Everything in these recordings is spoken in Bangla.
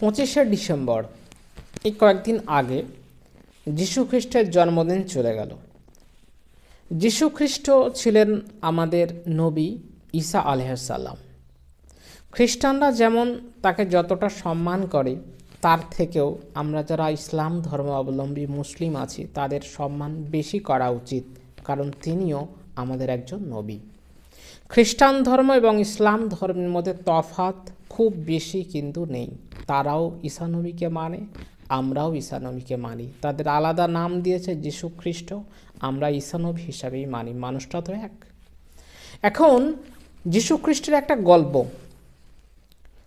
পঁচিশে ডিসেম্বর, এই কয়েকদিন আগে যীশু খ্রিস্টের জন্মদিন চলে গেল। যীশু খ্রিস্ট ছিলেন আমাদের নবী ঈসা আলহাসাল্লাম খ্রিস্টানরা যেমন তাকে যতটা সম্মান করে, তার থেকেও আমরা যারা ইসলাম ধর্ম অবলম্বী মুসলিম আছি, তাদের সম্মান বেশি করা উচিত, কারণ তিনিও আমাদের একজন নবী। খ্রিস্টান ধর্ম এবং ইসলাম ধর্মের মধ্যে তফাত খুব বেশি কিন্তু নেই। তারাও ঈসানবীকে মানে আমরাও ঈসানবীকে মানি। তাদের আলাদা নাম দিয়েছে যীশু খ্রিস্ট আমরা ঈশানবী হিসাবেই মানি। মানুষটা তো এক। এখন যীশু খ্রিস্টের একটা গল্প,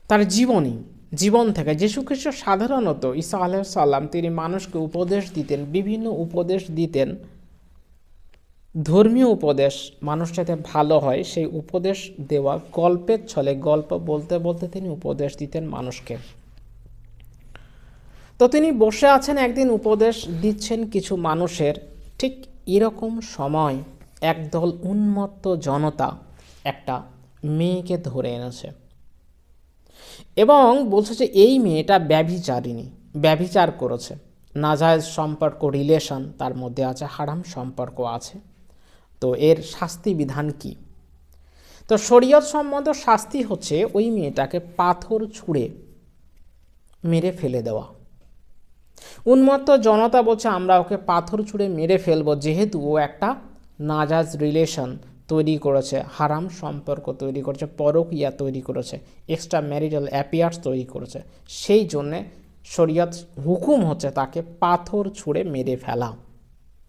তার জীবনী, জীবন থেকে। যীশু খ্রিস্ট সাধারণত ঈসা আলাইসাল্লাম তিনি মানুষকে উপদেশ দিতেন, বিভিন্ন উপদেশ দিতেন। ধর্মীয় উপদেশ মানুষ যাতে ভালো হয়, সেই উপদেশ দেওয়া গল্পের ছলে গল্প বলতে বলতে তিনি উপদেশ দিতেন মানুষকে। তো তিনি বসে আছেন একদিন উপদেশ দিচ্ছেন কিছু মানুষের। ঠিক এরকম সময় একদল উন্মত্ত জনতা একটা মেয়েকে ধরে এনেছে। এবং বলছে যে, এই মেয়েটা ব্যভিচারিণী, ব্যভিচার করেছে। নাজায়জ সম্পর্ক রিলেশন তার মধ্যে আছে, হারাম সম্পর্ক আছে। তো এর শাস্তি বিধান কি? তো শরীয়ত সম্মত শাস্তি হচ্ছে ওই মেয়েটাকে পাথর ছুঁড়ে মেরে ফেলে দেওয়া। উন্মত্ত জনতা বলছে, আমরা ওকে পাথর ছুঁড়ে মেরে ফেলব, যেহেতু ও একটা নাজাজ রিলেশন তৈরি করেছে, হারাম সম্পর্ক তৈরি করেছে, পরকিয়া তৈরি করেছে এক্সট্রা ম্যারিটাল অ্যাপিয়ার্স তৈরি করেছে। সেই জন্যে শরীয়ত হুকুম হচ্ছে তাকে পাথর ছুঁড়ে মেরে ফেলা।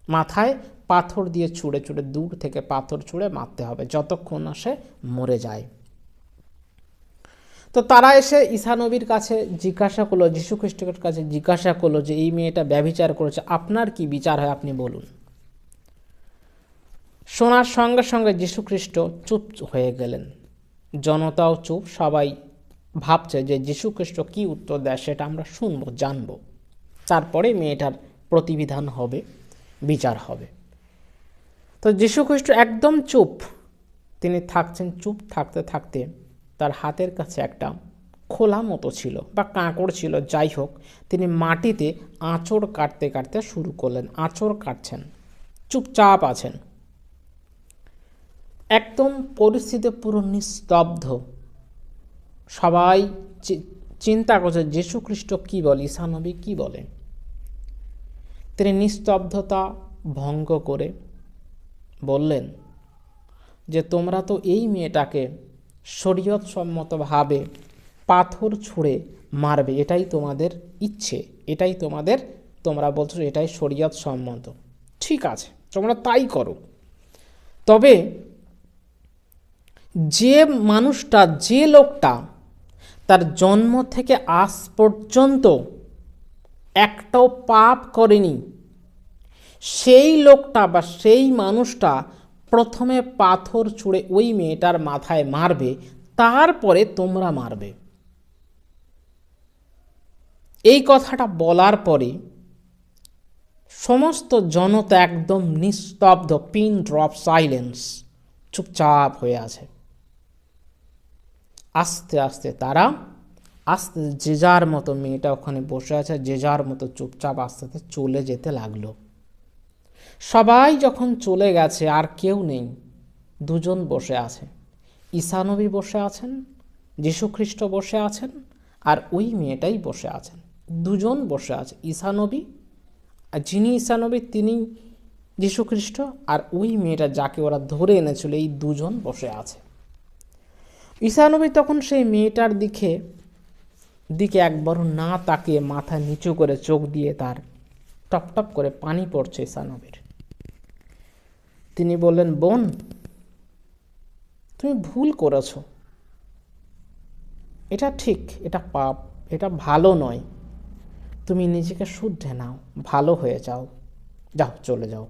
মাথায় পাথর দিয়ে ছুঁড়ে ছুঁড়ে দূর থেকে পাথর ছুঁড়ে মারতে হবে, যতক্ষণ না সে মরে যায়। তো তারা এসে ঈশানবীর কাছে জিজ্ঞাসা করল খ্রিস্টের কাছে জিজ্ঞাসা করল যে, এই মেয়েটা ব্যভিচার করেছে, আপনার কি বিচার হয় আপনি বলুন? শোনার সঙ্গে সঙ্গে খ্রিস্ট চুপ হয়ে গেলেন। জনতাও চুপ, সবাই ভাবছে যে খ্রিস্ট কী উত্তর দেয় সেটা আমরা শুনব, জানব। তারপরে মেয়েটার প্রতিবিধান হবে, বিচার হবে। তো যীশু খ্রিস্ট একদম চুপ। তিনি থাকছেন চুপ, থাকতে থাকতে তার হাতের কাছে একটা খোলা মতো ছিল বা কাঁকড় ছিল, যাই হোক, তিনি মাটিতে আঁচড় কাটতে কাটতে শুরু করলেন। আঁচড় কাটছেন, চুপচাপ আছেন। একদম পরিস্থিতি পুরো নিস্তব্ধ। সবাই চিন্তা করছে, যীশু খ্রিস্ট কী বলে? ঈশানবী কী বলে? তিনি নিস্তব্ধতা ভঙ্গ করে বললেন, যে তোমরা তো এই মেয়েটাকে শরীয়ত সম্মতভাবে পাথর ছুঁড়ে মারবে, এটাই তোমাদের ইচ্ছে, এটাই তোমাদের, তোমরা বলছো এটাই শরীয়ত সম্মত ঠিক আছে, তোমরা তাই করো। তবে যে মানুষটা, যে লোকটা তার জন্ম থেকে আজ পর্যন্ত একটাও পাপ করেনি, সেই লোকটা বা সেই মানুষটা প্রথমে পাথর ছুঁড়ে ওই মেয়েটার মাথায় মারবে, তারপরে তোমরা মারবে। এই কথাটা বলার পরে সমস্ত জনতা একদম নিস্তব্ধ, পিন ড্রপ, সাইলেন্স, চুপচাপ হয়ে আছে। আস্তে আস্তে তারা, আস্তে যে যার মতো মেয়েটা ওখানে বসে আছে, যে যার মতো চুপচাপ আস্তে আস্তে চলে যেতে লাগল। সবাই যখন চলে গেছে, আর কেউ নেই। দুজন বসে আছে ঈশানবী বসে আছেন যীশুখ্রিস্ট বসে আছেন, আর ওই মেয়েটাই বসে আছেন। দুজন বসে আছে ঈশানবী আর যিনি ঈশানবী তিনি যীশুখ্রিস্ট আর ওই মেয়েটা যাকে ওরা ধরে এনেছিল, এই দুজন বসে আছে। ঈশানবী তখন সেই মেয়েটার দিকে দিকে একবার না তাকিয়ে মাথা নিচু করে চোখ দিয়ে তার টপ টপ করে পানি পড়ছে সানবের। তিনি বললেন, বোন, তুমি ভুল করেছ। এটা ঠিক, এটা পাপ, এটা ভালো নয়। তুমি নিজেকে শুদ্ধে নাও, ভালো হয়ে যাও। যাও, চলে যাও।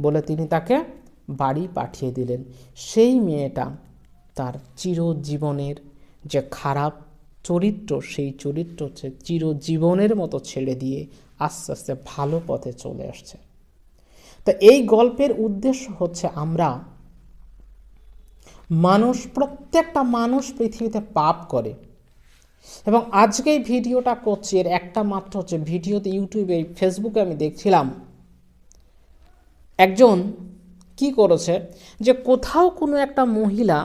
বলে তিনি তাকে বাড়ি পাঠিয়ে দিলেন। সেই মেয়েটা তার চিরজীবনের যে খারাপ চরিত্র, সেই চরিত্র হচ্ছে চিরজীবনের মতো ছেড়ে দিয়ে আস্তে আস্তে ভালো পথে চলে আসছে। তো এই গল্পের উদ্দেশ্য হচ্ছে আমরা মানুষ, প্রত্যেকটা মানুষ পৃথিবীতে পাপ করে। এবং আজকে এই ভিডিওটা করছি, এর একটা মাত্র হচ্ছে ভিডিওতে ইউটিউবে, ফেসবুকে আমি দেখছিলাম, একজন কি করেছে যে কোথাও কোনো একটা মহিলা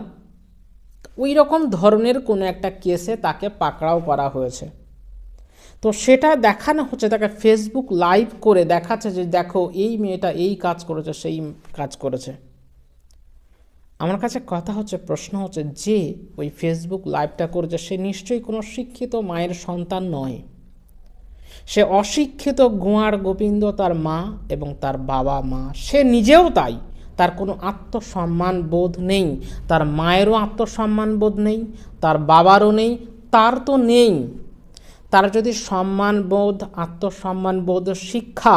ওই রকম ধরনের কোনো একটা কেসে তাকে পাকড়াও করা হয়েছে। তো সেটা দেখানো হচ্ছে, তাকে ফেসবুক লাইভ করে দেখাচ্ছে যে, দেখো, এই মেয়েটা এই কাজ করেছে, সেই কাজ করেছে। আমার কাছে কথা হচ্ছে, প্রশ্ন হচ্ছে যে, ওই ফেসবুক লাইভটা করেছে, সে নিশ্চয়ই কোনো শিক্ষিত মায়ের সন্তান নয়। সে অশিক্ষিত গোয়ার গোবিন্দ তার মা এবং তার বাবা মা, সে নিজেও তাই। তার কোনো আত্মসম্মান বোধ নেই, তার মায়েরও আত্মসম্মান বোধ নেই, তার বাবারও নেই, তার তো নেই। তার যদি সম্মানবোধ আত্মসম্মানবোধ শিক্ষা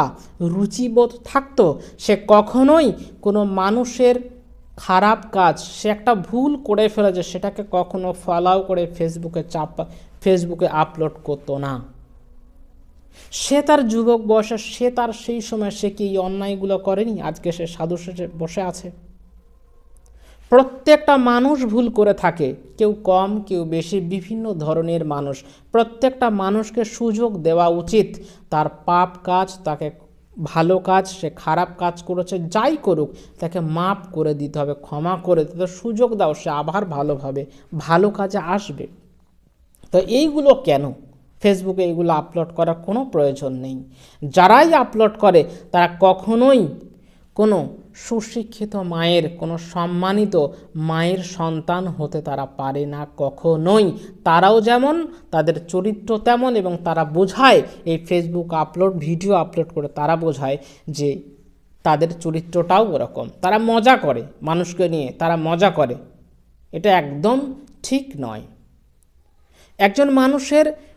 রুচিবোধ থাকতো, সে কখনোই কোনো মানুষের খারাপ কাজ, সে একটা ভুল করে ফেলেছে, সেটাকে কখনো ফলাও করে ফেসবুকে চাপ ফেসবুকে আপলোড করতো না। সে তার যুবক বয়সে, সে তার সেই সময় সে কি অন্যায়গুলো করেনি? আজকে সে সাধু সেজে বসে আছে। প্রত্যেকটা মানুষ ভুল করে থাকে। কেউ কম, কেউ বেশি, বিভিন্ন ধরনের মানুষ। প্রত্যেকটা মানুষকে সুযোগ দেওয়া উচিত। তার পাপ কাজ, তাকে ভালো কাজ, সে খারাপ কাজ করেছে, যাই করুক, তাকে মাপ করে দিতে হবে, ক্ষমা করে দিতে সুযোগ দাও, সে আবার ভালোভাবে, ভালো কাজে আসবে। তো এইগুলো কেন? ফেসবুকে এগুলো আপলোড করার কোনো প্রয়োজন নেই। যারাই আপলোড করে, তারা কখনোই কোনো সুশিক্ষিত মায়ের, কোনো সম্মানিত মায়ের সন্তান হতে তারা পারে না কখনোই। তারাও যেমন, তাদের চরিত্র তেমন এবং তারা বোঝায়, এই ফেসবুক আপলোড ভিডিও আপলোড করে তারা বোঝায় যে তাদের চরিত্রটাও ওরকম। তারা মজা করে মানুষকে নিয়ে, তারা মজা করে। এটা একদম ঠিক নয়। একজন মানুষের